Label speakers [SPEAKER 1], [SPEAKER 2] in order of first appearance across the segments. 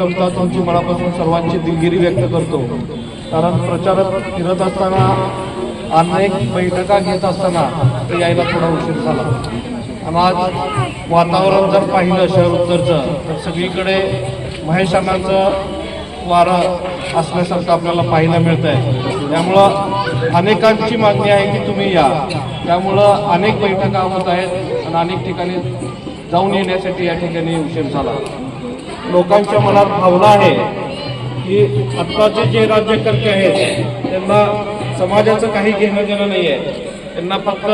[SPEAKER 1] प्रथमतः तुमची मनापासून सर्वांची दिलगिरी व्यक्त करतो. कारण प्रचारात फिरत असताना अनेक बैठका घेत असताना ते यायला थोडा उशीर झाला. आणि आज वातावरण जर पाहिलं शहर उत्तरचं तर सगळीकडे महेश अण्णांचं वारं असल्यासारखं आपल्याला पाहायला मिळत आहे त्यामुळं अनेकांची मागणी आहे की तुम्ही या. त्यामुळं अनेक बैठका होत आहेत आणि अनेक ठिकाणी जाऊन येण्यासाठी या ठिकाणी उशीर झाला. लोकांच्या मनात भावना आहे की आत्ताचे जे राज्यकर्ते आहेत त्यांना समाजाचं काही घेणं देणं नाही आहे. त्यांना फक्त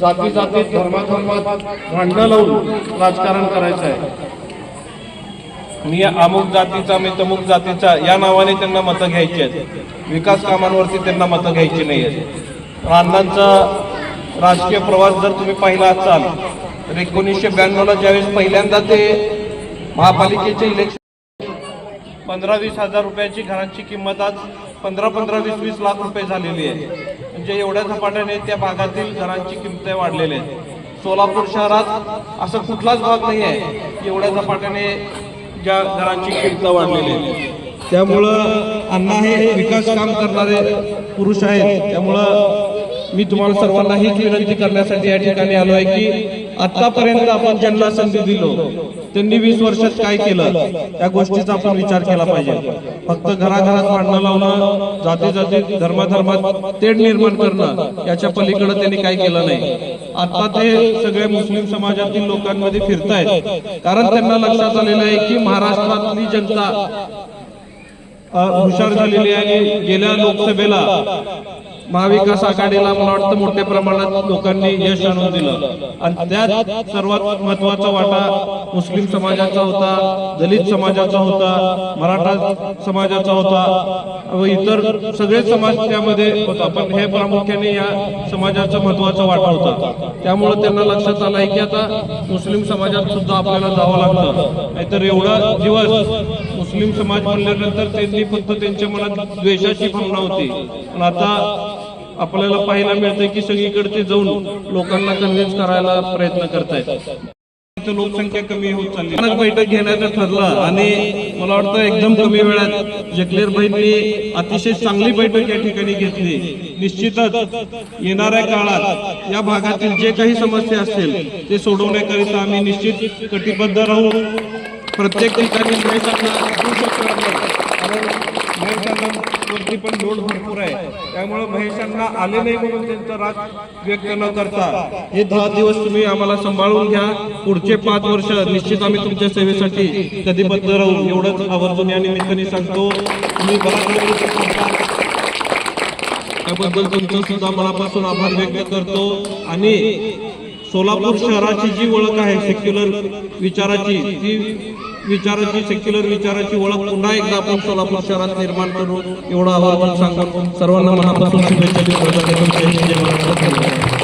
[SPEAKER 1] जाती जातीत धर्माधर्मात भांडणं लावून राजकारण करायचं आहे. मी अमुक जातीचा मी तमुक जातीचा या नावाने त्यांना मतं घ्यायची आहेत. विकास कामांवरती त्यांना मतं घ्यायची नाही आहेत. अण्णांचा राजकीय प्रवास जर तुम्ही पाहिला असाल तर एकोणीसशे ब्याण्णवला ज्यावेळेस पहिल्यांदा ते महापालिकेचे इलेक्शन पंधरा वीस हजार रुपयाची घरांची किंमत आज पंधरा पंधरा वीस वीस लाख रुपये झालेली आहे. म्हणजे एवढ्या झपाट्याने त्या भागातील घरांची किंमत वाढलेल्या आहेत. सोलापूर शहरात असं कुठलाच भाग नाही आहे एवढ्या झपाट्याने ज्या घरांची किंमत वाढलेली आहे त्यामुळं अण्णा हे विकास काम करणारे पुरुष आहेत. त्यामुळं मी तुम्हाला सर्वांना हीच विनंती करण्यासाठी या ठिकाणी आलो आहे की आतापर्यंत आपण ज्यांना संधी दिलो त्यांनी वीस वर्षात काय केलं या गोष्टीचा आपण विचार केला पाहिजे. फक्त घराघरात भांडणं लावणं जाती जाती धर्माधर्मात तेढ निर्माण करणं याच्या पलीकडे त्यांनी काय केलं नाही. आता ते सगळे मुस्लिम समाजातील लोकांमध्ये फिरतायत. कारण त्यांना लक्षात आलेलं आहे की महाराष्ट्रातली जनता हुशार झालेली आहे गेल्या लोकसभेला महाविकास आघाडीला मला वाटतं मोठ्या प्रमाणात लोकांनी यश आणून दिलं. आणि त्यात सर्वात महत्त्वाचा वाटा मुस्लिम समाजाचा होता दलित समाजाचा होता मराठा समाजाचा होता व इतर सगळे समाज त्यामध्ये होता. पण हे प्रामुख्याने या समाजाचा महत्त्वाचा वाटा होता. त्यामुळे त्यांना लक्षात आलंय की आता मुस्लिम समाजात सुद्धा आपल्याला जावं लागतं. नाहीतर एवढा दिवस मुस्लिम समाज म्हणल्यानंतर त्यांनी फक्त त्यांच्या मनात द्वेषाची भावना होती. पण आता आपल्याला पाहायला मिळतंय की सगळीकडे जाऊन लोकांना कन्व्हिन्स करायला प्रयत्न करतायत. लोकसंख्या कमी होत चालली. अचानक बैठक घेण्याचं ठरलं आणि मला वाटतं एकदम कमी वेळात जकलेर भाईंनी अतिशय चांगली बैठक या ठिकाणी घेतली. निश्चितच येणाऱ्या काळात या भागातील जे काही समस्या असतील ते सोडवण्याकरिता आम्ही निश्चित कटिबद्ध राहू. प्रत्येक ठिकाणी महेशांना पण लोड भरपूर आहे. त्यामुळे महेशांना आले नाही म्हणून त्यांचा राग व्यक्त न करता. हे दहा दिवस तुम्ही आम्हाला सांभाळून घ्या. पुढचे पाच वर्ष निश्चित आम्ही तुमच्या सेवेसाठी कधीबद्ध राहू एवढंच आवर्जून या निमित्ताने सांगतो. तुम्ही बराच त्याबद्दल तुमचं सुद्धा मनापासून आभार व्यक्त करतो. आणि सोलापूर शहराची जी ओळख आहे सेक्युलर विचाराची ती विचाराची सेक्युलर विचाराची ओळख पुन्हा एकदा आपण सोलापूर शहरात निर्माण करू एवढं आवाहन सांगून सर्वांना मनापासून शुभेच्छा देऊ जय